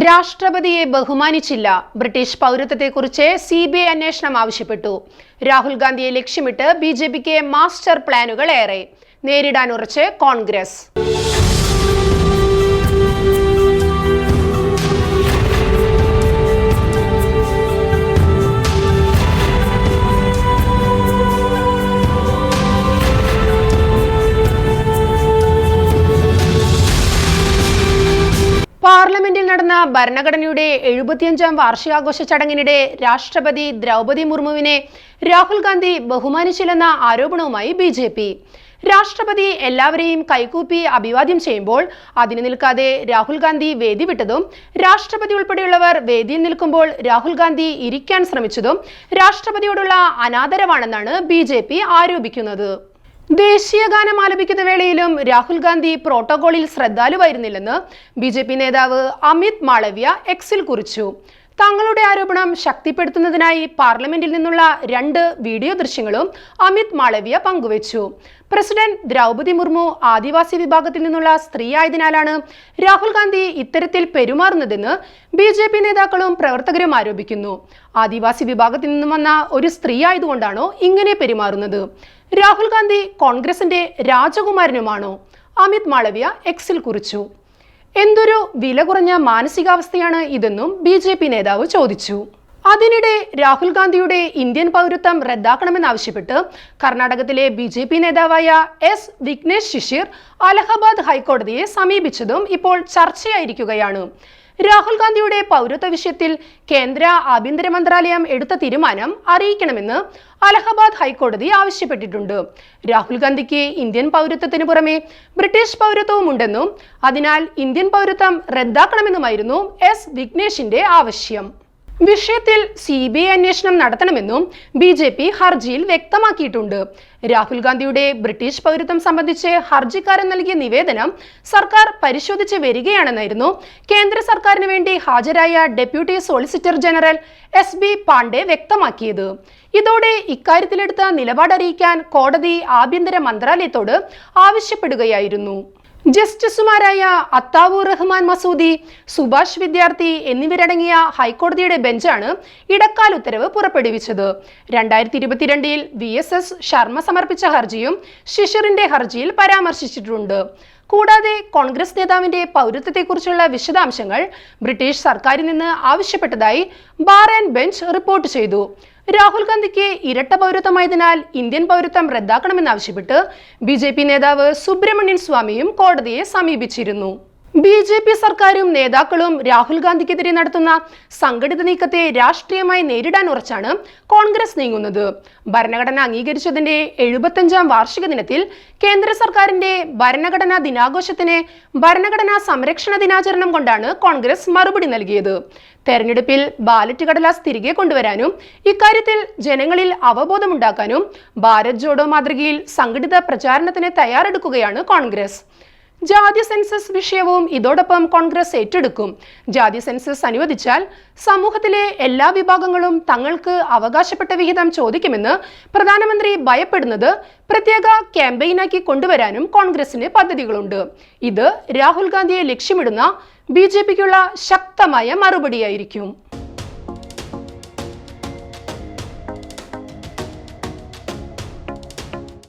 രാഷ്ട്രപതിയെ ബഹുമാനിച്ചില്ല. ബ്രിട്ടീഷ് പൗരത്വത്തെക്കുറിച്ച് സി ബി ഐ അന്വേഷണം ആവശ്യപ്പെട്ടു. രാഹുൽ ഗാന്ധിയെ ലക്ഷ്യമിട്ട് ബി ജെ പിക്ക് മാസ്റ്റർ പ്ലാനുകൾ ഏറെ. നേരിടാൻ ഉറച്ച് കോൺഗ്രസ്. പാർലമെന്റിൽ നടന്ന ഭരണഘടനയുടെ എഴുപത്തിയഞ്ചാം വാർഷികാഘോഷ ചടങ്ങിനിടെ രാഷ്ട്രപതി ദ്രൗപതി മുർമുവിനെ രാഹുൽ ഗാന്ധി ബഹുമാനിച്ചില്ലെന്ന ആരോപണവുമായി ബി ജെ പി. രാഷ്ട്രപതി എല്ലാവരെയും കൈകൂപ്പി അഭിവാദ്യം ചെയ്യുമ്പോൾ അതിന് നിൽക്കാതെ രാഹുൽ ഗാന്ധി വേദി വിട്ടതും രാഷ്ട്രപതി ഉൾപ്പെടെയുള്ളവർ വേദിയിൽ നിൽക്കുമ്പോൾ രാഹുൽ ഗാന്ധി ഇരിക്കാൻ ശ്രമിച്ചതും രാഷ്ട്രപതിയോടുള്ള അനാദരവാണെന്നാണ് ബി ആരോപിക്കുന്നത്. ദേശീയ ഗാനം ആലപിക്കുന്ന വേളയിലും രാഹുൽ ഗാന്ധി പ്രോട്ടോകോളിൽ ശ്രദ്ധാലുവായിരുന്നില്ലെന്ന് ബി നേതാവ് അമിത് മാളവ്യ എക്സിൽ കുറിച്ചു. തങ്ങളുടെ ആരോപണം ശക്തിപ്പെടുത്തുന്നതിനായി പാർലമെന്റിൽ നിന്നുള്ള രണ്ട് വീഡിയോ ദൃശ്യങ്ങളും അമിത് മാളവ്യ പങ്കുവച്ചു. പ്രസിഡന്റ് ദ്രൗപതി മുർമു ആദിവാസി വിഭാഗത്തിൽ നിന്നുള്ള സ്ത്രീ ആയതിനാലാണ് രാഹുൽ ഗാന്ധി ഇത്തരത്തിൽ പെരുമാറുന്നതെന്ന് ബി ജെ പി നേതാക്കളും പ്രവർത്തകരും ആരോപിക്കുന്നു. ആദിവാസി വിഭാഗത്തിൽ നിന്നും വന്ന ഒരു സ്ത്രീ ആയതുകൊണ്ടാണോ ഇങ്ങനെ പെരുമാറുന്നത്? രാഹുൽ ഗാന്ധി കോൺഗ്രസിന്റെ രാജകുമാരനുമാണോ? അമിത് മാളവ്യ എക്സിൽ കുറിച്ചു. എന്തൊരു വില കുറഞ്ഞ മാനസികാവസ്ഥയാണ് ഇതെന്നും ബി ജെ പി നേതാവ് ചോദിച്ചു. അതിനിടെ രാഹുൽ ഗാന്ധിയുടെ ഇന്ത്യൻ പൗരത്വം റദ്ദാക്കണമെന്നാവശ്യപ്പെട്ട് കർണാടകത്തിലെ ബി ജെ പി നേതാവായ എസ് വിഘ്നേഷ് ശിശിർ അലഹബാദ് ഹൈക്കോടതിയെ സമീപിച്ചതും ഇപ്പോൾ ചർച്ചയായിരിക്കുകയാണ്. രാഹുൽ ഗാന്ധിയുടെ പൗരത്വ വിഷയത്തിൽ കേന്ദ്ര ആഭ്യന്തര മന്ത്രാലയം എടുത്ത തീരുമാനം അറിയിക്കണമെന്ന് അലഹബാദ് ഹൈക്കോടതി ആവശ്യപ്പെട്ടിട്ടുണ്ട്. രാഹുൽ ഗാന്ധിക്ക് ഇന്ത്യൻ പൗരത്വത്തിന് പുറമെ ബ്രിട്ടീഷ് പൗരത്വവും ഉണ്ടെന്നും അതിനാൽ ഇന്ത്യൻ പൗരത്വം റദ്ദാക്കണമെന്നുമായിരുന്നു എസ് വിഘ്നേഷിന്റെ ആവശ്യം. വിഷയത്തിൽ സി ബി ഐ അന്വേഷണം നടത്തണമെന്നും ബി ജെ പി ഹർജിയിൽ വ്യക്തമാക്കിയിട്ടുണ്ട്. രാഹുൽ ഗാന്ധിയുടെ ബ്രിട്ടീഷ് പൗരത്വം സംബന്ധിച്ച് ഹർജിക്കാരൻ നൽകിയ നിവേദനം സർക്കാർ പരിശോധിച്ച് വരികയാണെന്നായിരുന്നു കേന്ദ്ര സർക്കാരിന് വേണ്ടി ഹാജരായ deputy solicitor general S B Pandey വ്യക്തമാക്കിയത്. ഇതോടെ ഇക്കാര്യത്തിലെടുത്ത നിലപാടറിയിക്കാൻ കോടതി ആഭ്യന്തര മന്ത്രാലയത്തോട് ആവശ്യപ്പെടുകയായിരുന്നു. ജസ്റ്റിസുമാരായ അത്താവൂർ റഹ്മാൻ മസൂദി സുഭാഷ് വിദ്യാർത്ഥി എന്നിവരടങ്ങിയ ഹൈക്കോടതിയുടെ ബെഞ്ചാണ് ഇടക്കാല ഉത്തരവ് പുറപ്പെടുവിച്ചത്. രണ്ടായിരത്തി ഇരുപത്തിരണ്ടിൽ വി എസ് എസ് ശർമ്മ സമർപ്പിച്ച ഹർജിയും ശിഷിറിന്റെ ഹർജിയിൽ പരാമർശിച്ചിട്ടുണ്ട്. കൂടാതെ കോൺഗ്രസ് നേതാവിന്റെ പൗരത്വത്തെക്കുറിച്ചുള്ള വിശദാംശങ്ങൾ ബ്രിട്ടീഷ് സർക്കാരിൽ നിന്ന് ആവശ്യപ്പെട്ടതായി ബാർ ആൻഡ് ബെഞ്ച് റിപ്പോർട്ട് ചെയ്തു. രാഹുൽ ഗാന്ധിക്ക് ഇരട്ട പൗരത്വമായതിനാൽ ഇന്ത്യൻ പൗരത്വം റദ്ദാക്കണമെന്നാവശ്യപ്പെട്ട് ബി നേതാവ് സുബ്രഹ്മണ്യൻ സ്വാമിയും കോടതിയെ സമീപിച്ചിരുന്നു. ബി ജെ പി സർക്കാരും നേതാക്കളും രാഹുൽ ഗാന്ധിക്കെതിരെ നടത്തുന്ന സംഘടിത നീക്കത്തെ രാഷ്ട്രീയമായി നേരിടാൻ ഉറച്ചാണ് കോൺഗ്രസ് നീങ്ങുന്നത്. ഭരണഘടന അംഗീകരിച്ചതിന്റെ എഴുപത്തഞ്ചാം വാർഷിക ദിനത്തിൽ കേന്ദ്ര സർക്കാരിന്റെ ഭരണഘടനാ ദിനാഘോഷത്തിന് ഭരണഘടനാ സംരക്ഷണ ദിനാചരണം കൊണ്ടാണ് കോൺഗ്രസ് മറുപടി നൽകിയത്. തെരഞ്ഞെടുപ്പിൽ ബാലറ്റ് കടലാസ് തിരികെ കൊണ്ടുവരാനും ഇക്കാര്യത്തിൽ ജനങ്ങളിൽ അവബോധമുണ്ടാക്കാനും ഭാരത് ജോഡോ മാതൃകയിൽ സംഘടിത പ്രചാരണത്തിന് തയ്യാറെടുക്കുകയാണ് കോൺഗ്രസ്. ജാതി സെൻസസ് വിഷയവും ഇതോടൊപ്പം കോൺഗ്രസ് ഏറ്റെടുക്കും. ജാതി സെൻസസ് അനുവദിച്ചാൽ സമൂഹത്തിലെ എല്ലാ വിഭാഗങ്ങളും തങ്ങൾക്ക് അവകാശപ്പെട്ട വിഹിതം ചോദിക്കുമെന്ന് പ്രധാനമന്ത്രി ഭയപ്പെടുന്നത് പ്രത്യേക ക്യാമ്പയിനാക്കി കൊണ്ടുവരാനും കോൺഗ്രസിന് പദ്ധതികളുണ്ട്. ഇത് രാഹുൽ ഗാന്ധിയെ ലക്ഷ്യമിടുന്ന ബി ശക്തമായ മറുപടിയായിരിക്കും.